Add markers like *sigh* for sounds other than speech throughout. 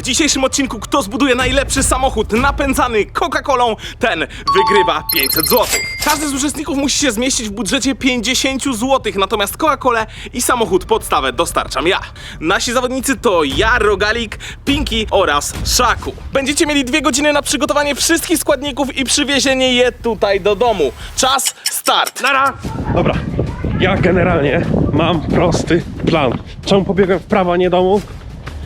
W dzisiejszym odcinku kto zbuduje najlepszy samochód napędzany Coca-Colą, ten wygrywa 500 zł. Każdy z uczestników musi się zmieścić w budżecie 50 zł, natomiast Coca-Colę i samochód podstawę dostarczam ja. Nasi zawodnicy to ja, Rogalik, Pinky oraz Szaku. Będziecie mieli dwie godziny na przygotowanie wszystkich składników i przywiezienie je tutaj do domu. Czas, start! Nara! Dobra, ja generalnie mam prosty plan. Czemu pobiegłem w prawo, a nie domu?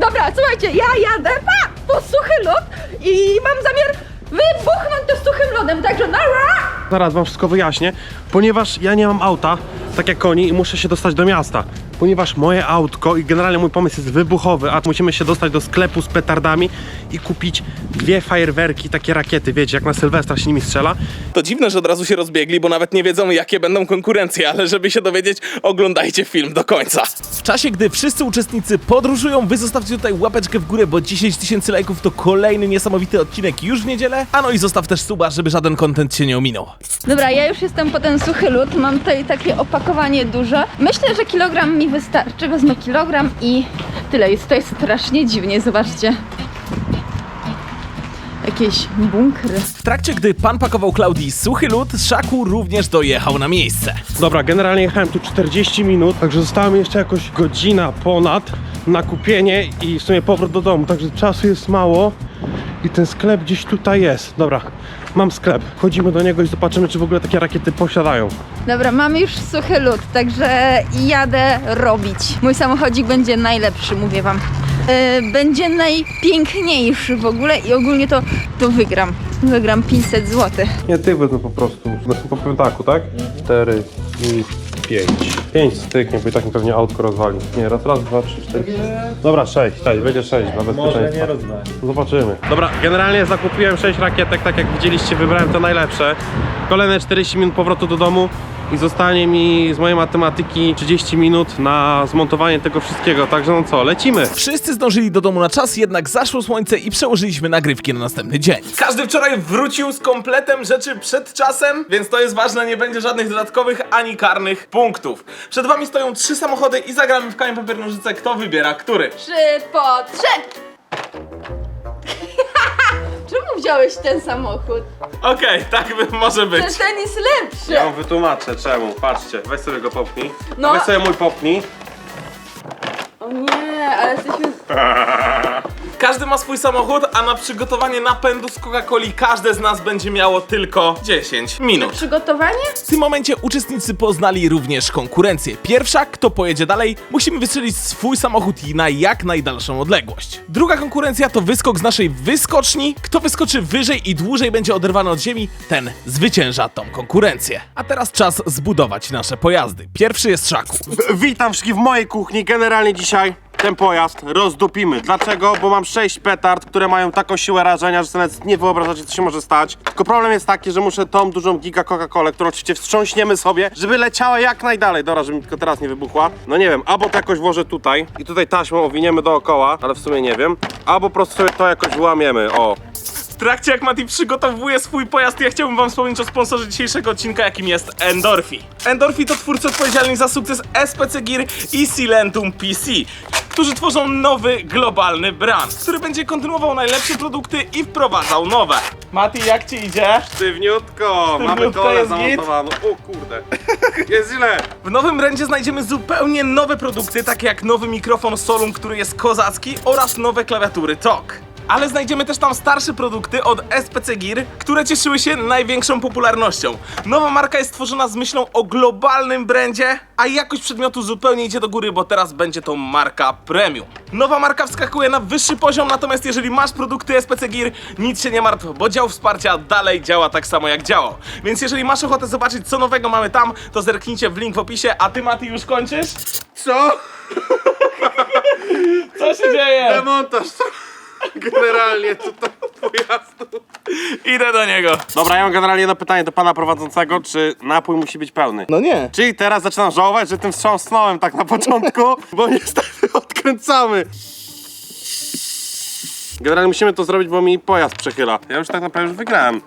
Dobra, słuchajcie, ja jadę pa, po suchy lód i mam zamiar wybuchnąć to suchym lodem, także nara! Zaraz wam wszystko wyjaśnię. Ponieważ ja nie mam auta, tak jak oni, i muszę się dostać do miasta. Ponieważ moje autko i generalnie mój pomysł jest wybuchowy, a musimy się dostać do sklepu z petardami i kupić dwie fajerwerki, takie rakiety, wiecie, jak na Sylwestra się nimi strzela. To dziwne, że od razu się rozbiegli, bo nawet nie wiedzą, jakie będą konkurencje, ale żeby się dowiedzieć, oglądajcie film do końca. W czasie, gdy wszyscy uczestnicy podróżują, wy zostawcie tutaj łapeczkę w górę, bo 10 tysięcy lajków to kolejny niesamowity odcinek już w niedzielę. A no i zostaw też suba, żeby żaden kontent cię nie ominął. Dobra, ja już jestem po ten suchy lód, mam tutaj takie opakowanie duże. Myślę, że kilogram mi wystarczy, wezmę kilogram i tyle. Jest tutaj strasznie dziwnie, zobaczcie. Jakieś bunkry. W trakcie, gdy pan pakował Klaudii suchy lód, Szaku również dojechał na miejsce. Dobra, generalnie jechałem tu 40 minut, także została mi jeszcze jakoś godzina ponad na kupienie i w sumie powrót do domu, także czasu jest mało i ten sklep gdzieś tutaj jest. Dobra, mam sklep, chodzimy do niego i zobaczymy, czy w ogóle takie rakiety posiadają. Dobra, mam już suchy lód, także jadę robić. Mój samochodzik będzie najlepszy, mówię wam. Yy, będzie najpiękniejszy w ogóle i ogólnie to, to wygram. Wygram 500 zł. Nie, ty wezmę po prostu, znaczy po piątaku, tak? 4 i 5. 5 styknie, bo i tak mi pewnie autko rozwali. Nie, raz, raz, dwa, trzy, cztery. Dobra, 6, tak, będzie 6 dla bezpieczeństwa. Zobaczymy. Dobra, generalnie zakupiłem 6 rakietek, tak jak widzieliście, wybrałem te najlepsze. Kolejne 40 minut powrotu do domu i zostanie mi z mojej matematyki 30 minut na zmontowanie tego wszystkiego. Także no co, lecimy. Wszyscy zdążyli do domu na czas, jednak zaszło słońce i przełożyliśmy nagrywki na następny dzień. Każdy wczoraj wrócił z kompletem rzeczy przed czasem, więc to jest ważne, nie będzie żadnych dodatkowych ani karnych punktów. Przed wami stoją trzy samochody i zagramy w kamień papier nożyce, kto wybiera który. Trzy po trzy! Czemu wziąłeś ten samochód? Okej, tak by może być. Ten, ten jest lepszy! Ja wam wytłumaczę czemu. Patrzcie, weź sobie go popchnij. No. Weź sobie mój popchnij. O nie, ale jesteśmy... *laughs* Każdy ma swój samochód, a na przygotowanie napędu z Coca-Coli każde z nas będzie miało tylko 10 minut. Przygotowanie? W tym momencie uczestnicy poznali również konkurencję. Pierwsza, kto pojedzie dalej, musimy wystrzelić swój samochód i na jak najdalszą odległość. Druga konkurencja to wyskok z naszej wyskoczni. Kto wyskoczy wyżej i dłużej będzie oderwany od ziemi, ten zwycięża tą konkurencję. A teraz czas zbudować nasze pojazdy. Pierwszy jest Szaku. Witam wszystkich w mojej kuchni. Generalnie dzisiaj ten pojazd rozdupimy. Dlaczego? Bo mam 6 petard, które mają taką siłę rażenia, że sobie nawet nie wyobrażacie, co się może stać. Tylko problem jest taki, że muszę tą dużą giga Coca-Colę, którą oczywiście wstrząśniemy sobie, żeby leciała jak najdalej. Dobra, żeby mi tylko teraz nie wybuchła. No nie wiem, albo to jakoś włożę tutaj i tutaj taśmą owiniemy dookoła, ale w sumie nie wiem. Albo po prostu sobie to jakoś wyłamiemy. O, trakcie jak Mati przygotowuje swój pojazd, ja chciałbym wam wspomnieć o sponsorze dzisiejszego odcinka, jakim jest Endorfi. Endorfi to twórcy odpowiedzialni za sukces SPC Gear i Silentum PC, którzy tworzą nowy, globalny brand, który będzie kontynuował najlepsze produkty i wprowadzał nowe. Mati, jak ci idzie? sztywniutko, mamy Sztywniutko, kole jest zamontowaną. O kurde, *laughs* jest źle. W nowym brandzie znajdziemy zupełnie nowe produkty, takie jak nowy mikrofon Solum, który jest kozacki oraz nowe klawiatury TOG. Ale znajdziemy też tam starsze produkty od SPC Gear, które cieszyły się największą popularnością. Nowa marka jest tworzona z myślą o globalnym brandzie, a jakość przedmiotu zupełnie idzie do góry, bo teraz będzie to marka premium. Nowa marka wskakuje na wyższy poziom, natomiast jeżeli masz produkty SPC Gear, nic się nie martw, bo dział wsparcia dalej działa tak samo jak działał. Więc jeżeli masz ochotę zobaczyć co nowego mamy tam, to zerknijcie w link w opisie, a ty Mati już kończysz? Co? *laughs* Co się dzieje? Demontaż. Generalnie tutaj pojazdu. Idę do niego. Dobra, ja mam generalnie jedno pytanie do pana prowadzącego, czy napój musi być pełny? No nie. Czyli teraz zaczynam żałować, że tym wstrząsnąłem tak na początku, *laughs* bo niestety odkręcamy. Generalnie musimy to zrobić, bo mi pojazd przechyla. Ja już tak naprawdę już wygrałem.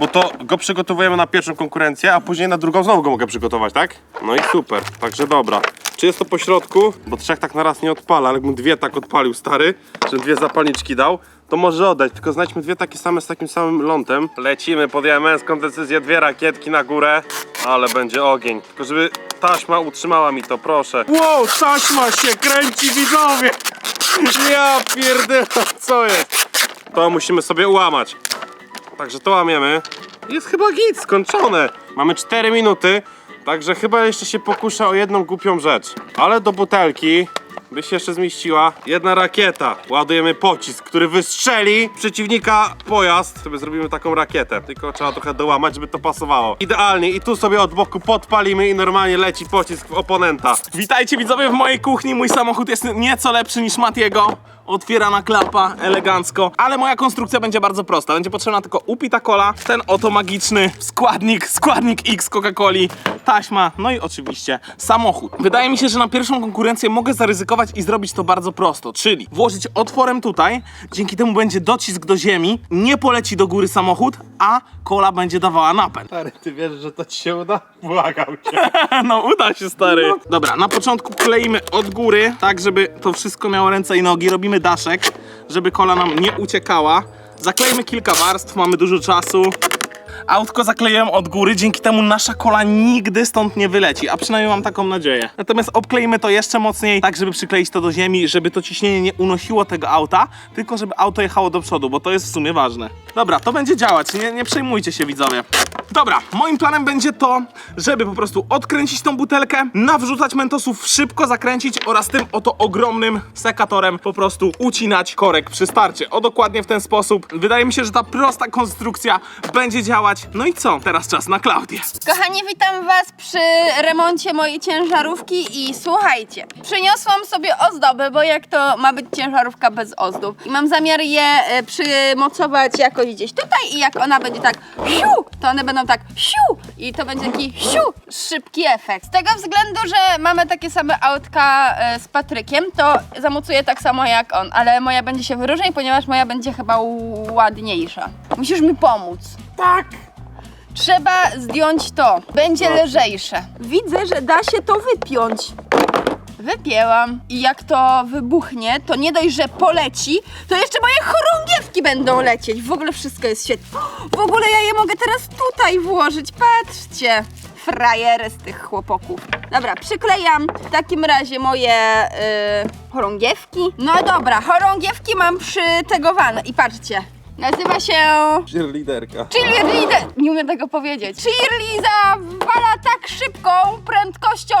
Bo to go przygotowujemy na pierwszą konkurencję, a później na drugą znowu go mogę przygotować, tak? No i super, także dobra. Czy jest to po środku, bo trzech tak na raz nie odpala, ale jakbym dwie tak odpalił, stary, że dwie zapalniczki dał, to może oddać, tylko znajdźmy dwie takie same z takim samym lądem. Lecimy, podjąłem męską decyzję, dwie rakietki na górę, ale będzie ogień. Tylko żeby taśma utrzymała mi to, proszę. Wow, taśma się kręci, widzowie! Ja pierdolę, co jest? To musimy sobie ułamać. Także to łamiemy. Jest chyba git, skończone. Mamy 4 minuty, także chyba jeszcze się pokuszę o jedną głupią rzecz. Ale do butelki by się jeszcze zmieściła jedna rakieta. Ładujemy pocisk, który wystrzeli przeciwnika pojazd. Sobie zrobimy taką rakietę. Tylko trzeba trochę dołamać, żeby to pasowało. Idealnie i tu sobie od boku podpalimy i normalnie leci pocisk w oponenta. Witajcie widzowie w mojej kuchni. Mój samochód jest nieco lepszy niż Matiego. Otwierana klapa, elegancko. Ale moja konstrukcja będzie bardzo prosta. Będzie potrzebna tylko upita cola, ten oto magiczny składnik, składnik X Coca-Coli, taśma, no i oczywiście samochód. Wydaje mi się, że na pierwszą konkurencję mogę zaryzykować i zrobić to bardzo prosto. Czyli włożyć otworem tutaj, dzięki temu będzie docisk do ziemi, nie poleci do góry samochód, a kola będzie dawała napęd. Stary, ty wiesz, że to ci się uda? Błagam cię. *laughs* No uda się stary. Dobra, na początku kleimy od góry, tak żeby to wszystko miało ręce i nogi. Robimy daszek, żeby kola nam nie uciekała. Zaklejmy kilka warstw, mamy dużo czasu. Autko zakleiłem od góry, dzięki temu nasza kola nigdy stąd nie wyleci, a przynajmniej mam taką nadzieję. Natomiast obkleimy to jeszcze mocniej, tak żeby przykleić to do ziemi, żeby to ciśnienie nie unosiło tego auta, tylko żeby auto jechało do przodu, bo to jest w sumie ważne. Dobra, to będzie działać, nie, nie przejmujcie się widzowie. Dobra, moim planem będzie to, żeby po prostu odkręcić tą butelkę, nawrzucać mentosów, szybko zakręcić oraz tym oto ogromnym sekatorem po prostu ucinać korek przy starcie. O dokładnie w ten sposób. Wydaje mi się, że ta prosta konstrukcja będzie działać. No i co? Teraz czas na Klaudię. Kochani, witam Was przy remoncie mojej ciężarówki i słuchajcie, przyniosłam sobie ozdoby, bo jak to ma być ciężarówka bez ozdób? I mam zamiar je e, przymocować jakoś gdzieś tutaj i jak ona będzie tak siu, to one będą tak siu i to będzie taki siu, szybki efekt. Z tego względu, że mamy takie same autka e, z Patrykiem, to zamocuję tak samo jak on, ale moja będzie się wyróżniać, ponieważ moja będzie chyba ładniejsza. Musisz mi pomóc. Tak! Trzeba zdjąć to. Będzie lżejsze. Widzę, że da się to wypiąć. Wypięłam. I jak to wybuchnie, to nie dość, że poleci, to jeszcze moje chorągiewki będą lecieć. W ogóle wszystko jest świetne. W ogóle ja je mogę teraz tutaj włożyć. Patrzcie. Frajery z tych chłopoków. Dobra, przyklejam w takim razie moje yy, chorągiewki. No dobra, chorągiewki mam przytegowane. I patrzcie. Nazywa się Cheerleaderka. Cheerleader, nie umiem tego powiedzieć. Cheerleader wala tak szybką prędkością,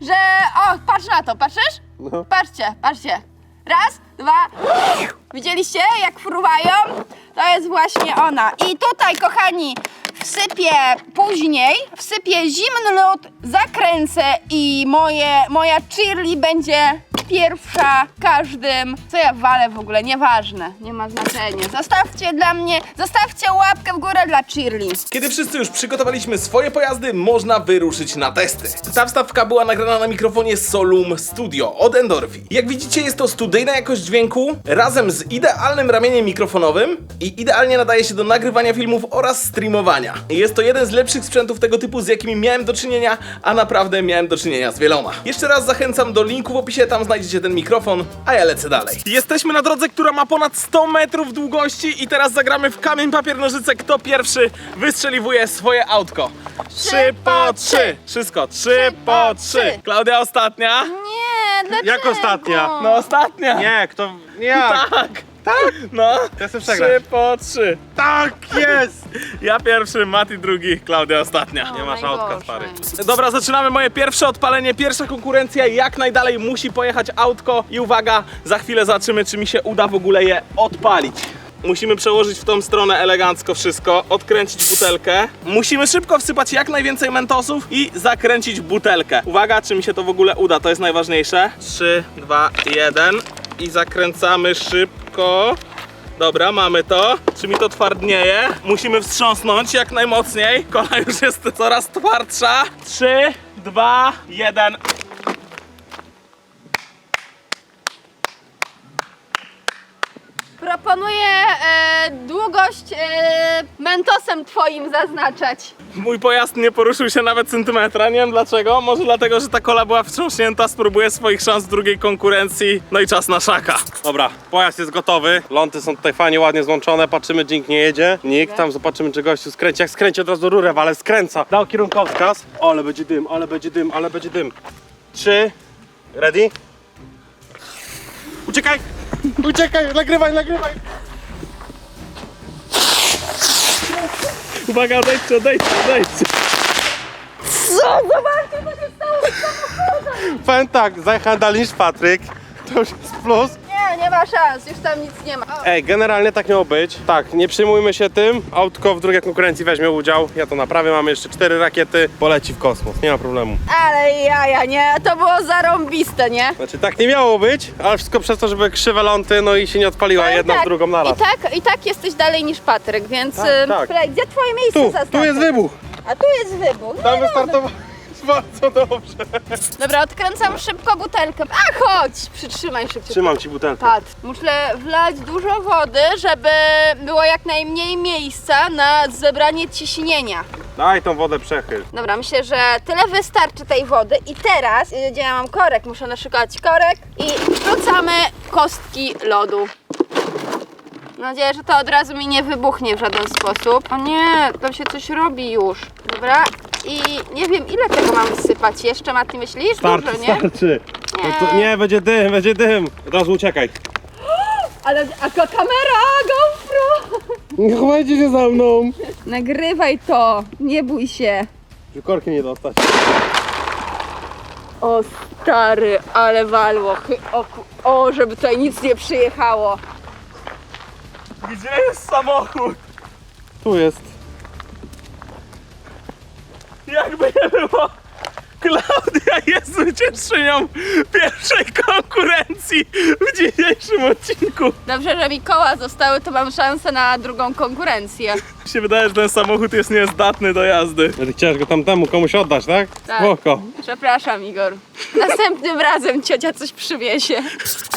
że... O, patrz na to, patrzysz? No. Patrzcie, patrzcie. Raz, dwa. Widzieliście, jak fruwają? To jest właśnie ona. I tutaj, kochani, wsypię później, wsypię zimny lód, zakręcę i moje, moja Cheerly będzie pierwsza każdym. Co ja walę w ogóle, nieważne, nie ma znaczenia. Zostawcie dla mnie, zostawcie łapkę w górę dla Cheerly. Kiedy wszyscy już przygotowaliśmy swoje pojazdy, można wyruszyć na testy. Ta wstawka była nagrana na mikrofonie Solum Studio od Endorfi. Jak widzicie, jest to studyjna jakość dźwięku razem z idealnym ramieniem mikrofonowym i idealnie nadaje się do nagrywania filmów oraz streamowania. Jest to jeden z lepszych sprzętów tego typu, z jakimi miałem do czynienia, a naprawdę miałem do czynienia z wieloma. Jeszcze raz zachęcam do linku w opisie, tam znajdziecie ten mikrofon, a ja lecę dalej. Jesteśmy na drodze, która ma ponad 100 metrów długości i teraz zagramy w kamień, papier, nożyce, kto pierwszy wystrzeliwuje swoje autko. Trzy po trzy. Wszystko. Trzy po trzy. Klaudia ostatnia. Nie, dlaczego? Jak ostatnia? No ostatnia. Nie, kto... Nie, jak? Tak. Tak? No. Ja chcę Trzy przegrać. po trzy. Tak jest! Ja pierwszy, Mati drugi, Klaudia ostatnia. Nie masz autka, stary. Dobra, zaczynamy moje pierwsze odpalenie, pierwsza konkurencja, jak najdalej musi pojechać autko i uwaga, za chwilę zobaczymy, czy mi się uda w ogóle je odpalić. Musimy przełożyć w tą stronę elegancko wszystko, odkręcić butelkę. Musimy szybko wsypać jak najwięcej mentosów i zakręcić butelkę. Uwaga, czy mi się to w ogóle uda, to jest najważniejsze. 3, 2, 1 i zakręcamy szybko. Dobra, mamy to. Czy mi to twardnieje? Musimy wstrząsnąć jak najmocniej. Kola już jest coraz twardsza. 3, 2, 1. proponuję e, długość e, mentosem twoim zaznaczać. Mój pojazd nie poruszył się nawet centymetra, nie wiem dlaczego. Może dlatego, że ta kola była wstrząśnięta, spróbuję swoich szans w drugiej konkurencji. No i czas na szaka. Dobra, pojazd jest gotowy. Ląty są tutaj fajnie, ładnie złączone. Patrzymy, dźwięk nie jedzie. Nikt tam zobaczymy, czy gościu skręci. Jak skręci od razu rurę, ale skręca. Dał kierunkowskaz. Ale będzie dym, ale będzie dym, ale będzie dym. Trzy. Ready? Uciekaj! Uciekaj, nagrywaj, nagrywaj! Uwaga, odejdźcie, odejdźcie, odejdźcie. Co? Zobaczcie, co się stało! Powiem tak, zajechałem dalej niż Patryk. To już jest plus. Nie, nie ma szans, już tam nic nie ma. O, Ej, generalnie tak miało być. Tak, nie przejmujmy się tym. Autko w drugiej konkurencji weźmie udział. Ja to naprawię, mamy jeszcze cztery rakiety. Poleci w kosmos, nie ma problemu. ale jaja, nie? To było zarąbiste, nie? Znaczy tak nie miało być, ale wszystko przez to, żeby krzywe ląty, no i się nie odpaliła Ale jedna tak, z drugą naraz. I tak, I tak jesteś dalej niż Patryk, więc... Tak, tak. Gdzie twoje miejsce Tu, tu jest wybuch. A tu jest wybuch. No Tam dobra. wystartowało bardzo dobrze. Dobra, odkręcam szybko butelkę. A chodź! Przytrzymaj szybciej. Trzymam ci butelkę. Patrz, muszę wlać dużo wody, żeby było jak najmniej miejsca na zebranie ciśnienia. Daj tą wodę przechyl. Dobra, myślę, że tyle wystarczy tej wody. I teraz, gdzie ja mam korek, muszę naszykować korek i wrzucamy kostki lodu. Mam nadzieję, że to od razu mi nie wybuchnie w żaden sposób. O nie, tam się coś robi już. Dobra, i nie wiem ile tego mam wsypać jeszcze, Mati, myślisz? Starczy, Dużo, nie? starczy. Nie. No to, nie, będzie dym, będzie dym. Od razu uciekaj. *gasps* Ale a ka- kamera, GoPro! Nie chowajcie się za mną. Nagrywaj to, nie bój się. Korki nie dostać. O stary, ale walło. Chy- O, ku- o, żeby tutaj nic nie przyjechało. Gdzie jest samochód? Tu jest. Jakby nie było, Klaudia jest zwyciężczynią pierwszej konkurencji w dzisiejszym odcinku. Dobrze, że mi koła zostały, to mam szansę na drugą konkurencję. Mi się wydaje, że ten samochód jest niezdatny do jazdy. Ty chciałeś go tamtemu komuś oddać, tak? Tak. Spoko. Przepraszam, Igor. *laughs* Następnym razem ciocia coś przywiezie.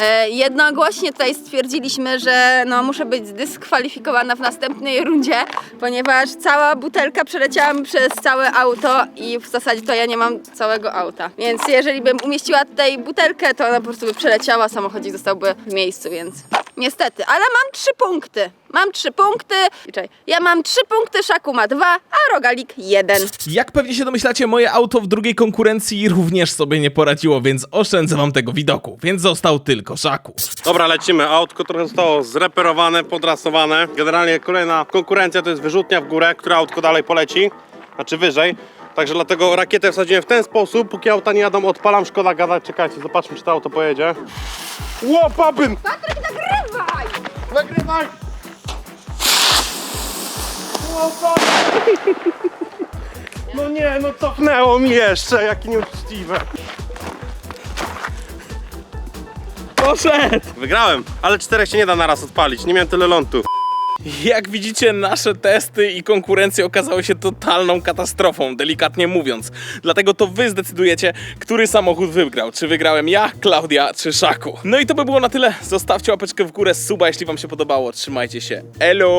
E, jednogłośnie tutaj stwierdziliśmy, że no, muszę być zdyskwalifikowana w następnej rundzie, ponieważ cała butelka przeleciała mi przez całe auto i w zasadzie to ja nie mam całego auta. Więc jeżeli bym umieściła tutaj butelkę, to ona po prostu by przeleciała, samochodzik zostałby w miejscu, więc niestety. Ale mam trzy punkty. Mam trzy punkty. Czekaj, Ja mam trzy punkty, Szaku ma dwa, a Rogalik jeden. Jak pewnie się domyślacie, moje auto w drugiej konkurencji również sobie nie poradziło, więc oszczędzę wam tego widoku, więc został tylko Szaku. Dobra, lecimy. Autko trochę zostało zreperowane, podrasowane. Generalnie kolejna konkurencja to jest wyrzutnia w górę, która autko dalej poleci, znaczy wyżej. Także dlatego rakietę wsadziłem w ten sposób. Póki auta nie jadą, odpalam, szkoda gadać. Czekajcie, zobaczmy, czy to auto pojedzie. Ło, babyn! Patryk, nagrywaj! Nagrywaj! *laughs* No nie, no cofnęło mi jeszcze, jakie nieuczciwe. Poszedł! Wygrałem, ale czterech się nie da naraz odpalić, nie miałem tyle lądu. Jak widzicie, nasze testy i konkurencje okazały się totalną katastrofą, delikatnie mówiąc. Dlatego to wy zdecydujecie, który samochód wygrał. Czy wygrałem ja, Klaudia, czy Szaku. No i to by było na tyle. Zostawcie łapeczkę w górę, suba, jeśli wam się podobało. Trzymajcie się. Elo!